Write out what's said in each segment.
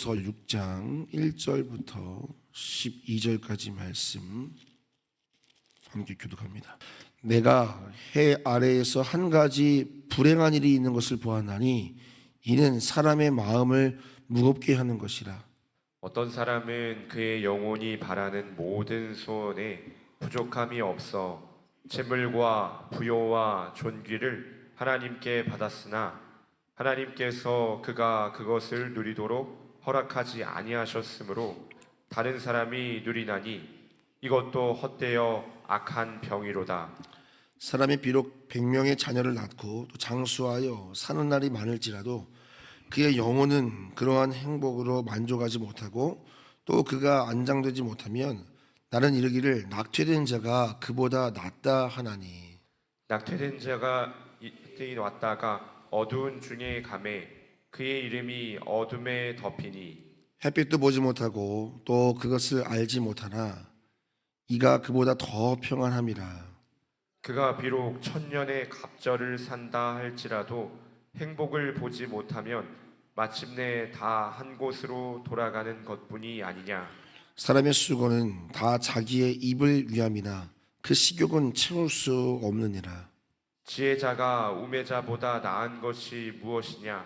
전도서 6장 1절부터 12절까지 말씀 함께 교독합니다. 내가 해 아래에서 한 가지 불행한 일이 있는 것을 보았나니 이는 사람의 마음을 무겁게 하는 것이라. 어떤 사람은 그의 영혼이 바라는 모든 소원에 부족함이 없어 재물과 부요와 존귀를 하나님께 받았으나 하나님께서 그가 그것을 누리도록 허락하지 아니하셨으므로 다른 사람이 누리나니 이것도 헛되어 악한 병이로다. 사람이 비록 백명의 자녀를 낳고 또 장수하여 사는 날이 많을지라도 그의 영혼은 그러한 행복으로 만족하지 못하고 또 그가 안장되지 못하면 나는 이르기를 낙퇴된 자가 그보다 낫다 하나니 낙태된 자가 이때에 왔다가 어두운 중에 감에 그의 이름이 어둠에 덮이니. 햇빛도 보지 못하고 또 그것을 알지 못하나 이가 그보다 더 평안함이라. 그가 비록 천년의 갑절을 산다 할지라도 행복을 보지 못하면 마침내 다 한 곳으로 돌아가는 것뿐이 아니냐. 사람의 수고는 다 자기의 입을 위함이나 그 식욕은 채울 수 없느니라. 지혜자가 우매자보다 나은 것이 무엇이냐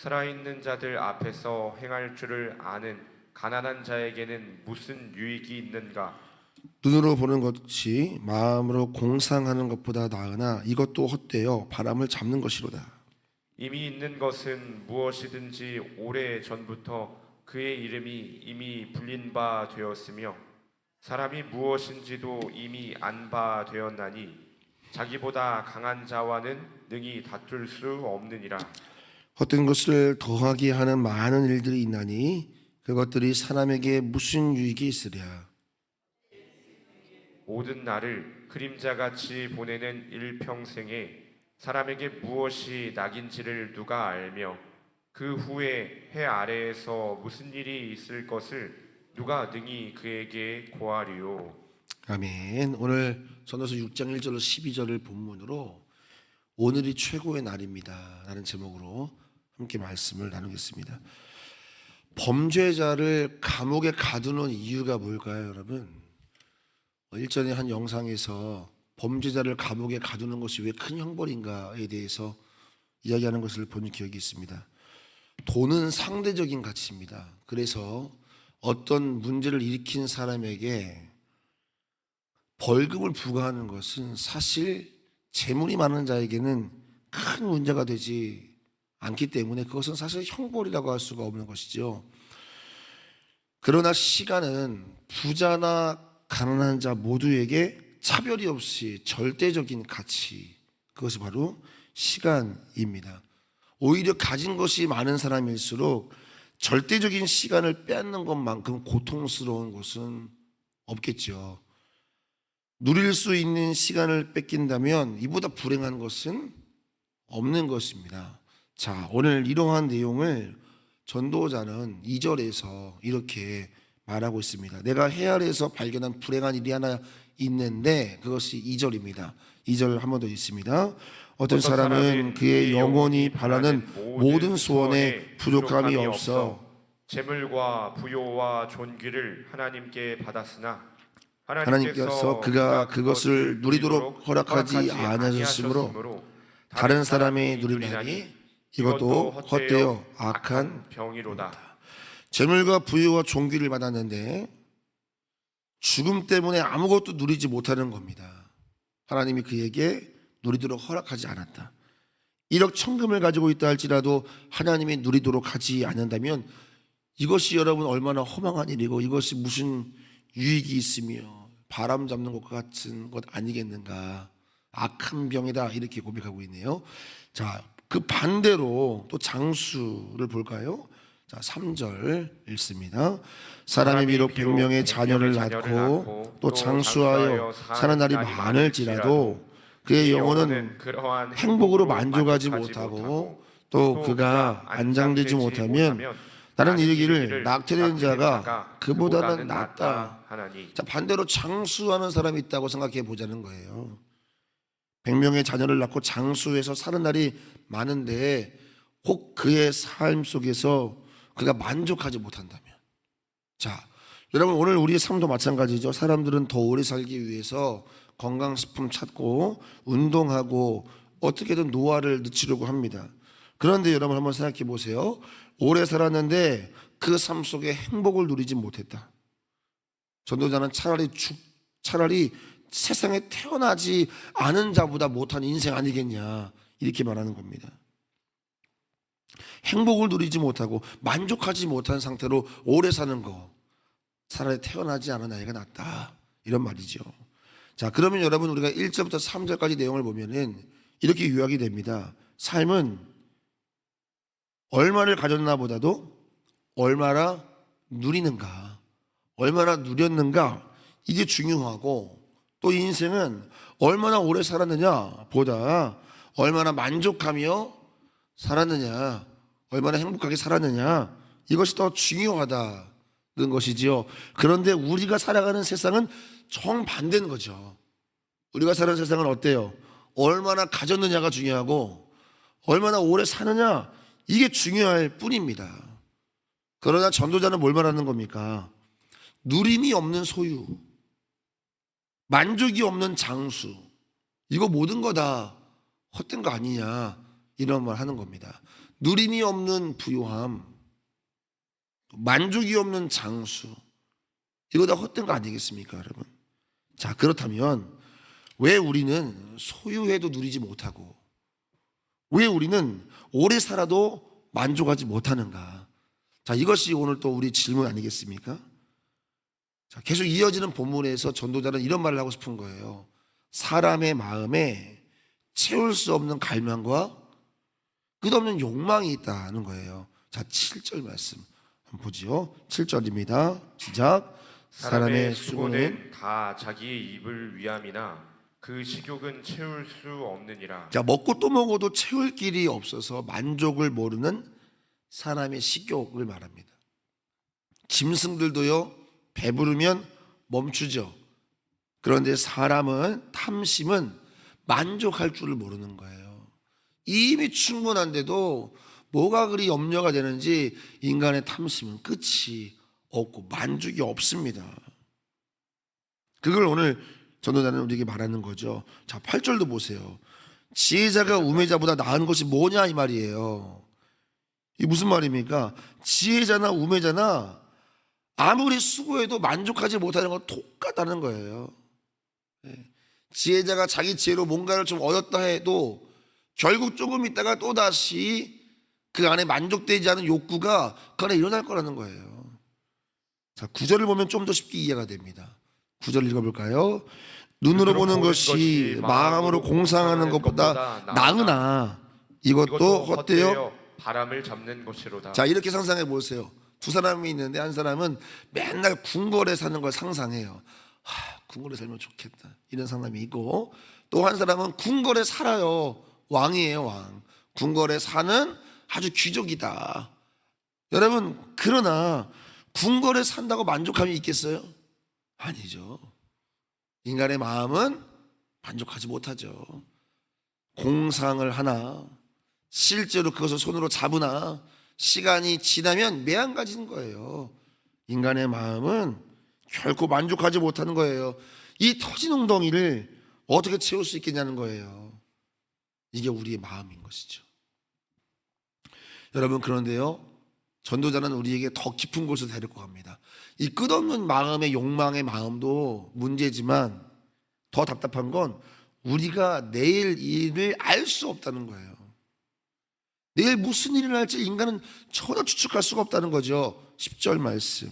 살아있는 자들 앞에서 행할 줄을 아는 가난한 자에게는 무슨 유익이 있는가 눈으로 보는 것이 마음으로 공상하는 것보다 나으나 이것도 헛되어 바람을 잡는 것이로다. 이미 있는 것은 무엇이든지 오래 전부터 그의 이름이 이미 불린 바 되었으며 사람이 무엇인지도 이미 안 바 되었나니 자기보다 강한 자와는 능히 다툴 수 없느니라 헛된 것을 더하게 하는 많은 일들이 있나니 그것들이 사람에게 무슨 유익이 있으랴. 모든 날을 그림자같이 보내는 일평생에 사람에게 무엇이 낙인지를 누가 알며 그 후에 해 아래에서 무슨 일이 있을 것을 누가 능히 그에게 고하리요 아멘. 오늘 전도서 6장 1절로 12절을 본문으로 오늘이 최고의 날입니다. 라는 제목으로 함께 말씀을 나누겠습니다. 범죄자를 감옥에 가두는 이유가 뭘까요, 여러분? 어, 일전에 한 영상에서 범죄자를 감옥에 가두는 것이 왜 큰 형벌인가에 대해서 이야기하는 것을 본 기억이 있습니다. 돈은 상대적인 가치입니다. 그래서 어떤 문제를 일으킨 사람에게 벌금을 부과하는 것은 사실 재물이 많은 자에게는 큰 문제가 되지 않기 때문에 그것은 사실 형벌이라고 할 수가 없는 것이죠. 그러나 시간은 부자나 가난한 자 모두에게 차별이 없이 절대적인 가치, 그것이 바로 시간입니다. 오히려 가진 것이 많은 사람일수록 절대적인 시간을 빼앗는 것만큼 고통스러운 것은 없겠죠. 누릴 수 있는 시간을 뺏긴다면 이보다 불행한 것은 없는 것입니다. 자, 오늘 이러한 내용을 전도자는 2절에서 이렇게 말하고 있습니다. 내가 해 아래에서 발견한 불행한 일이 하나 있는데 그것이 2절입니다. 2절 한 번 더 있습니다. 어떤 사람은 그의 영혼이 바라는 모든 소원에 부족함이 없어 재물과 부요와 존귀를 하나님께 받았으나 하나님께서 그가 그것을 누리도록 허락하지 아니하셨으므로 다른 사람이 누리나니 이것도 헛되어 악한 병이로다. 재물과 부유와 종기를 받았는데 죽음 때문에 아무것도 누리지 못하는 겁니다. 하나님이 그에게 누리도록 허락하지 않았다. 1억 천금을 가지고 있다 할지라도 하나님이 누리도록 하지 않는다면 이것이 여러분 얼마나 허망한 일이고 이것이 무슨 유익이 있으며 바람 잡는 것과 같은 것 아니겠는가. 악한 병이다 이렇게 고백하고 있네요. 자, 그 반대로 또 장수를 볼까요? 자, 3절 읽습니다. 사람이 비록 백명의 자녀를 낳고 또 장수하여 사는 날이 많을지라도 그의 영혼은 행복으로 만족하지 못하고 또 그가 안장되지 못하면 나는 이르기를 낙태된 자가 그보다는 낫다. 자, 반대로 장수하는 사람이 있다고 생각해 보자는 거예요. 100명의 자녀를 낳고 장수해서 사는 날이 많은데 혹 그의 삶 속에서 그가 만족하지 못한다면. 자, 여러분 오늘 우리의 삶도 마찬가지죠. 사람들은 더 오래 살기 위해서 건강식품 찾고 운동하고 어떻게든 노화를 늦추려고 합니다. 그런데 여러분 한번 생각해 보세요. 오래 살았는데 그 삶 속에 행복을 누리지 못했다. 전도자는 차라리 죽, 차라리 세상에 태어나지 않은 자보다 못한 인생 아니겠냐 이렇게 말하는 겁니다. 행복을 누리지 못하고 만족하지 못한 상태로 오래 사는 거 차라리 태어나지 않은 아이가 낫다 이런 말이죠. 자 그러면 여러분 우리가 1절부터 3절까지 내용을 보면은 이렇게 요약이 됩니다. 삶은 얼마를 가졌나 보다도 얼마나 누리는가 얼마나 누렸는가 이게 중요하고 또 인생은 얼마나 오래 살았느냐 보다 얼마나 만족하며 살았느냐 얼마나 행복하게 살았느냐 이것이 더 중요하다는 것이지요. 그런데 우리가 살아가는 세상은 정반대인 거죠. 우리가 사는 세상은 어때요? 얼마나 가졌느냐가 중요하고 얼마나 오래 사느냐 이게 중요할 뿐입니다. 그러나 전도자는 뭘 말하는 겁니까? 누림이 없는 소유, 만족이 없는 장수, 이거 모든 거 다 헛된 거 아니냐 이런 말 하는 겁니다. 누림이 없는 부요함, 만족이 없는 장수, 이거 다 헛된 거 아니겠습니까, 여러분? 자 그렇다면 왜 우리는 소유해도 누리지 못하고 왜 우리는 오래 살아도 만족하지 못하는가? 자 이것이 오늘 또 우리 질문 아니겠습니까? 자, 계속 이어지는 본문에서 전도자는 이런 말을 하고 싶은 거예요. 사람의 마음에 채울 수 없는 갈망과 끝없는 욕망이 있다는 거예요. 자, 7절 말씀 한번 보지요. 7절입니다. 시작. 사람의 수고는 다 자기의 입을 위함이나 그 식욕은 채울 수 없느니라. 자, 먹고 또 먹어도 채울 길이 없어서 만족을 모르는 사람의 식욕을 말합니다. 짐승들도요, 배부르면 멈추죠. 그런데 사람은, 탐심은 만족할 줄을 모르는 거예요. 이미 충분한데도 뭐가 그리 염려가 되는지 인간의 탐심은 끝이 없고 만족이 없습니다. 그걸 오늘 전도자는 우리에게 말하는 거죠. 자, 8절도 보세요. 지혜자가 우매자보다 나은 것이 뭐냐 이 말이에요. 이 무슨 말입니까? 지혜자나 우매자나 아무리 수고해도 만족하지 못하는 건 똑같다는 거예요. 예. 지혜자가 자기 지혜로 뭔가를 좀 얻었다 해도 결국 조금 있다가 또 다시 그 안에 만족되지 않은 욕구가 그 안에 일어날 거라는 거예요. 자, 구절을 보면 좀 더 쉽게 이해가 됩니다. 구절 읽어볼까요? 눈으로 보는 것이 마음으로 공상하는 것보다 나으나 이것도 헛되어 바람을 잡는 것이로다. 자 이렇게 상상해 보세요. 두 사람이 있는데 한 사람은 맨날 궁궐에 사는 걸 상상해요. 하, 궁궐에 살면 좋겠다 이런 사람이 있고 또 한 사람은 궁궐에 살아요. 왕이에요 왕. 궁궐에 사는 아주 귀족이다. 여러분 그러나 궁궐에 산다고 만족함이 있겠어요? 아니죠. 인간의 마음은 만족하지 못하죠. 공상을 하나 실제로 그것을 손으로 잡으나 시간이 지나면 매한가지인 거예요. 인간의 마음은 결코 만족하지 못하는 거예요. 이 터진 웅덩이를 어떻게 채울 수 있겠냐는 거예요. 이게 우리의 마음인 것이죠. 여러분 그런데요. 전도자는 우리에게 더 깊은 곳을 데리고 갑니다. 이 끝없는 마음의 욕망의 마음도 문제지만 더 답답한 건 우리가 내일 일을 알 수 없다는 거예요. 내일 무슨 일을 할지 인간은 전혀 추측할 수가 없다는 거죠. 10절 말씀.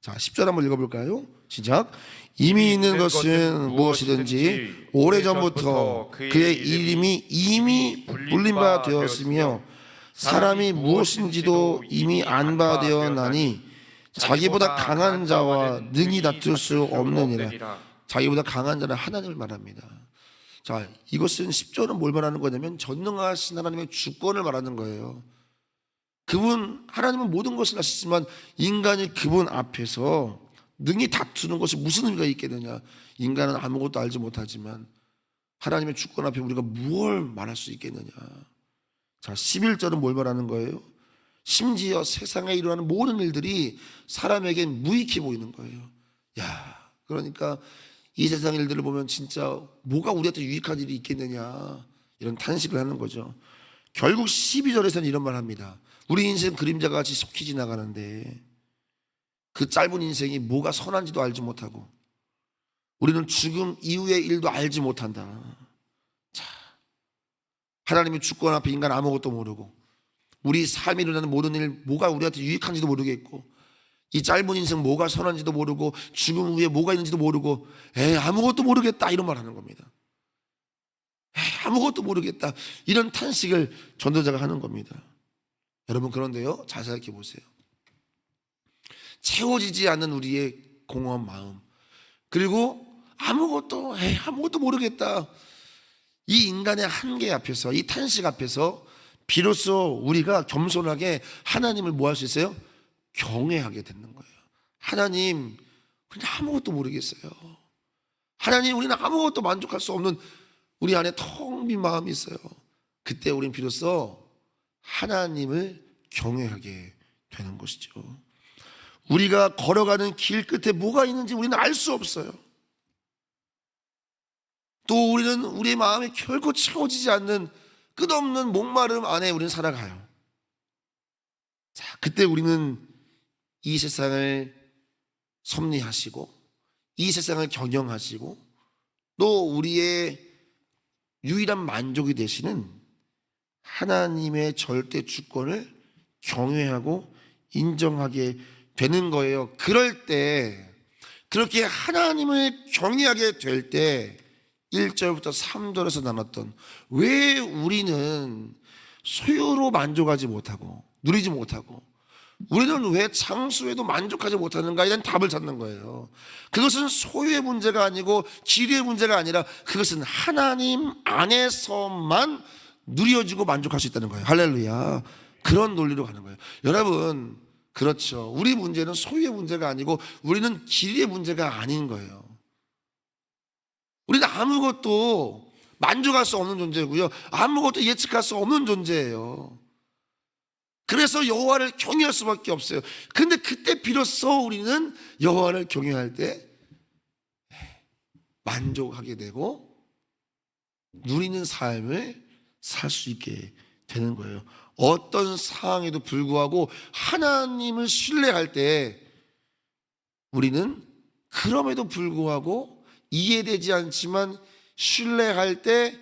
자, 10절 한번 읽어볼까요? 시작. 이미 있는 것은 무엇이든지 오래전부터 그의 이름이 이미 불린 바 되었으며 사람이 무엇인지도 이미 안바 되었나니 자기보다 강한 자와 능히 다툴 수 없느니라. 자기보다 강한 자는 하나님을 말합니다. 자, 이것은 10절은 뭘 말하는 거냐면 전능하신 하나님의 주권을 말하는 거예요. 그분 하나님은 모든 것을 아시지만 인간이 그분 앞에서 능히 다투는 것이 무슨 의미가 있겠느냐? 인간은 아무것도 알지 못하지만 하나님의 주권 앞에 우리가 무엇을 말할 수 있겠느냐? 자, 11절은 뭘 말하는 거예요? 심지어 세상에 일어나는 모든 일들이 사람에겐 무익해 보이는 거예요. 야, 그러니까 이 세상 일들을 보면 진짜 뭐가 우리한테 유익한 일이 있겠느냐 이런 탄식을 하는 거죠. 결국 12절에서는 이런 말 합니다. 우리 인생 그림자 같이 속히 지나가는데 그 짧은 인생이 뭐가 선한지도 알지 못하고 우리는 죽음 이후의 일도 알지 못한다. 자, 하나님이 주권 앞에 인간 아무것도 모르고 우리 삶에 일어나는 모든 일 뭐가 우리한테 유익한지도 모르겠고 이 짧은 인생 뭐가 선한지도 모르고 죽음 후에 뭐가 있는지도 모르고 에 아무것도 모르겠다 이런 말 하는 겁니다. 아무것도 모르겠다 이런 탄식을 전도자가 하는 겁니다. 여러분 그런데요 잘 생각해 보세요. 채워지지 않는 우리의 공허한 마음 그리고 아무것도 에이, 아무것도 모르겠다 이 인간의 한계 앞에서 이 탄식 앞에서 비로소 우리가 겸손하게 하나님을 뭐 할 수 있어요? 경외하게 되는 거예요. 하나님, 그냥 아무것도 모르겠어요. 하나님, 우리는 아무것도 만족할 수 없는 우리 안에 텅 빈 마음이 있어요. 그때 우리는 비로소 하나님을 경외하게 되는 것이죠. 우리가 걸어가는 길 끝에 뭐가 있는지 우리는 알 수 없어요. 또 우리는 우리의 마음이 결코 채워지지 않는 끝없는 목마름 안에 우리는 살아가요. 자, 그때 우리는 이 세상을 섭리하시고 이 세상을 경영하시고 또 우리의 유일한 만족이 되시는 하나님의 절대 주권을 경외하고 인정하게 되는 거예요. 그럴 때 그렇게 하나님을 경외하게 될 때 1절부터 3절에서 나눴던 왜 우리는 소유로 만족하지 못하고 누리지 못하고 우리는 왜 장수에도 만족하지 못하는가에 대한 답을 찾는 거예요. 그것은 소유의 문제가 아니고 지류의 문제가 아니라 그것은 하나님 안에서만 누려지고 만족할 수 있다는 거예요. 할렐루야. 그런 논리로 가는 거예요. 여러분, 그렇죠. 우리 문제는 소유의 문제가 아니고 우리는 길의 문제가 아닌 거예요. 우리는 아무것도 만족할 수 없는 존재고요. 아무것도 예측할 수 없는 존재예요. 그래서 여호와를 경외할 수밖에 없어요. 근데 그때 비로소 우리는 여호와를 경외할 때 만족하게 되고 누리는 삶을 살 수 있게 되는 거예요. 어떤 상황에도 불구하고 하나님을 신뢰할 때 우리는 그럼에도 불구하고 이해되지 않지만 신뢰할 때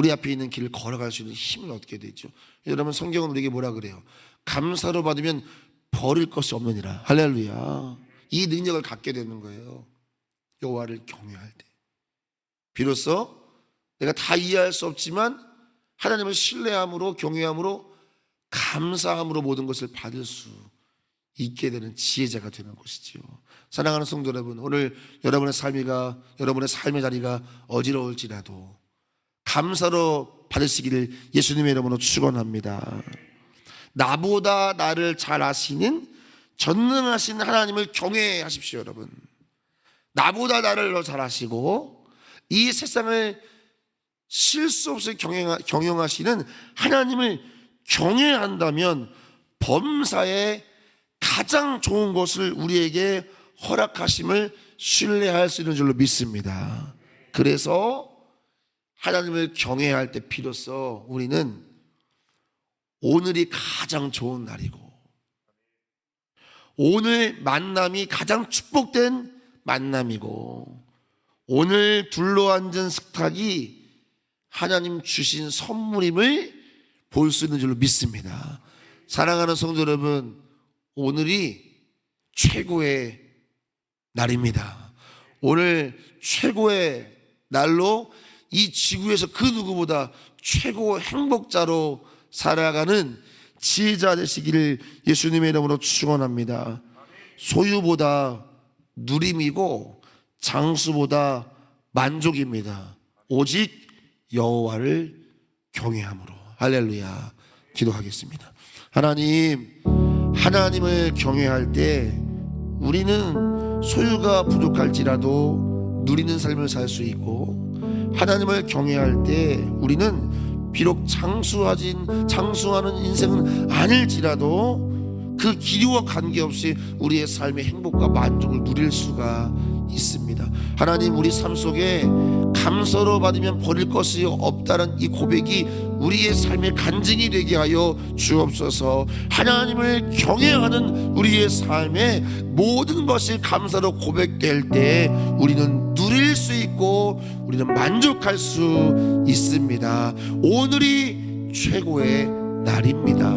우리 앞에 있는 길을 걸어갈 수 있는 힘을 얻게 되죠. 여러분 성경은 우리에게 뭐라 그래요? 감사로 받으면 버릴 것이 없느니라. 할렐루야. 이 능력을 갖게 되는 거예요. 여호와를 경외할 때. 비로소 내가 다 이해할 수 없지만 하나님을 신뢰함으로 경외함으로 감사함으로 모든 것을 받을 수 있게 되는 지혜자가 되는 것이지요. 사랑하는 성도 여러분, 오늘 여러분의 삶이가 여러분의 삶의 자리가 어지러울지라도 감사로 받으시기를 예수님의 이름으로 축원합니다. 나보다 나를 잘 아시는 전능하신 하나님을 경외하십시오, 여러분. 나보다 나를 더 잘 아시고 이 세상을 실수 없이 경영, 경영하시는 하나님을 경외한다면 범사에 가장 좋은 것을 우리에게 허락하심을 신뢰할 수 있는 줄로 믿습니다. 그래서 하나님을 경외할 때 비로소 우리는 오늘이 가장 좋은 날이고 오늘 만남이 가장 축복된 만남이고 오늘 둘러앉은 식탁이 하나님 주신 선물임을 볼 수 있는 줄로 믿습니다. 사랑하는 성도 여러분, 오늘이 최고의 날입니다. 오늘 최고의 날로 이 지구에서 그 누구보다 최고 행복자로 살아가는 지혜자 되시기를 예수님의 이름으로 축원합니다. 소유보다 누림이고 장수보다 만족입니다. 오직 여호와를 경외함으로 할렐루야 기도하겠습니다. 하나님 하나님을 경외할 때 우리는 소유가 부족할지라도 누리는 삶을 살 수 있고 하나님을 경외할 때 우리는 비록 장수하진 장수하는 인생은 아닐지라도 그 길이와 관계없이 우리의 삶의 행복과 만족을 누릴 수가 있습니다. 하나님 우리 삶 속에 감사로 받으면 버릴 것이 없다는 이 고백이 우리의 삶의 간증이 되게 하여 주옵소서. 하나님을 경외하는 우리의 삶에 모든 것이 감사로 고백될 때 우리는 누릴 수 있고 우리는 만족할 수 있습니다. 오늘이 최고의 날입니다.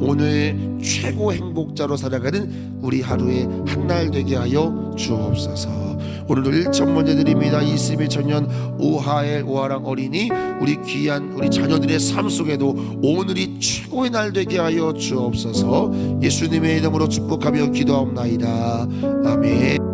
오늘 최고 행복자로 살아가는 우리 하루의 한 날 되게 하여 주옵소서. 오늘도 일천 먼저 드립니다. 이스미 천년 오하엘 오하랑 어린이 우리 귀한 우리 자녀들의 삶 속에도 오늘이 최고의 날 되게 하여 주옵소서. 예수님의 이름으로 축복하며 기도하옵나이다. 아멘.